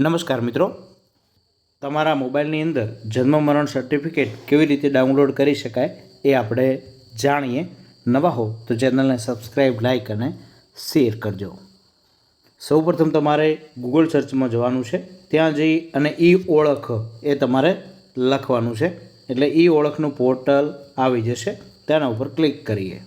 નમસ્કાર મિત્રો. તમારા મોબાઈલની અંદર જન્મ મરણ સર્ટિફિકેટ કેવી રીતે ડાઉનલોડ કરી શકાય એ આપણે જાણીએ. નવા હો તો ચેનલને સબસ્ક્રાઈબ લાઈક અને શેર કરજો. સૌપ્રથમ તમારે ગૂગલ સર્ચમાં જવાનું છે. ત્યાં જઈ અને ઈ ઓળખ એ તમારે લખવાનું છે. એટલે ઈ ઓળખનું પોર્ટલ આવી જશે. તેના ઉપર ક્લિક કરીએ.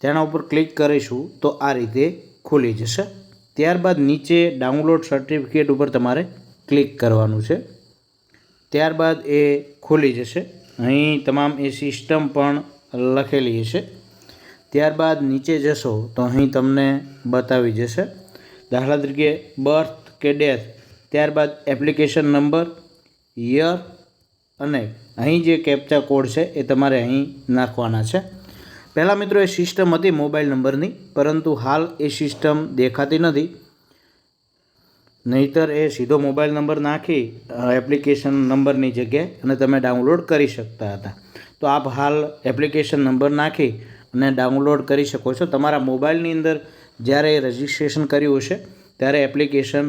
તેના ઉપર ક્લિક કરીશું તો આ રીતે ખુલી જશે. ત્યારબાદ નીચે ડાઉનલોડ સર્ટિફિકેટ ઉપર તમારે ક્લિક કરવાનું છે. ત્યારબાદ એ ખુલી જશે. અહીં તમામ એ સિસ્ટમ પણ લખેલી હશે. ત્યારબાદ નીચે જશો તો અહીં તમને બતાવી જશે. દાખલા તરીકે બર્થ કે ડેથ ત્યારબાદ એપ્લિકેશન નંબર યર અને અહીં જે કેપ્ચા કોડ છે એ તમારે અહીં નાખવાના છે. પહેલાં મિત્રો એ સિસ્ટમ હતી મોબાઈલ નંબરની પરંતુ હાલ એ સિસ્ટમ દેખાતી નથી. નહીતર એ સીધો મોબાઈલ નંબર નાખી એપ્લિકેશન નંબરની જગ્યાએ અને તમે ડાઉનલોડ કરી શકતા હતા. તો આપ હાલ એપ્લિકેશન નંબર નાખી અને ડાઉનલોડ કરી શકો છો. તમારા મોબાઈલની અંદર જ્યારે રજિસ્ટ્રેશન કર્યું હશે, ત્યારે એપ્લિકેશન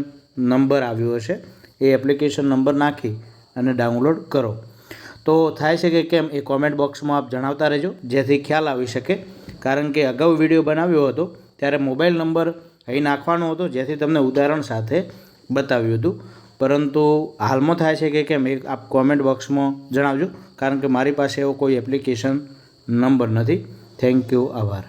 નંબર આવ્યો હશે. એ એપ્લિકેશન નંબર નાખી અને ડાઉનલોડ કરો. તો થાય છે કે કેમ એ કોમેન્ટ બોક્સમાં આપ જણાવતા રહેજો, જેથી ખ્યાલ આવી શકે. કારણ કે અગાઉ વીડિયો બનાવ્યો હતો, ત્યારે મોબાઈલ નંબર અહીં નાખવાનો હતો, જેથી તમને ઉદાહરણ સાથે બતાવ્યું હતું. પરંતુ હાલમાં થાય છે કે કેમ એ આપ કોમેન્ટ બોક્સમાં જણાવજો, કારણ કે મારી પાસે એવો કોઈ એપ્લિકેશન નંબર નથી. થેન્ક યુ આભાર.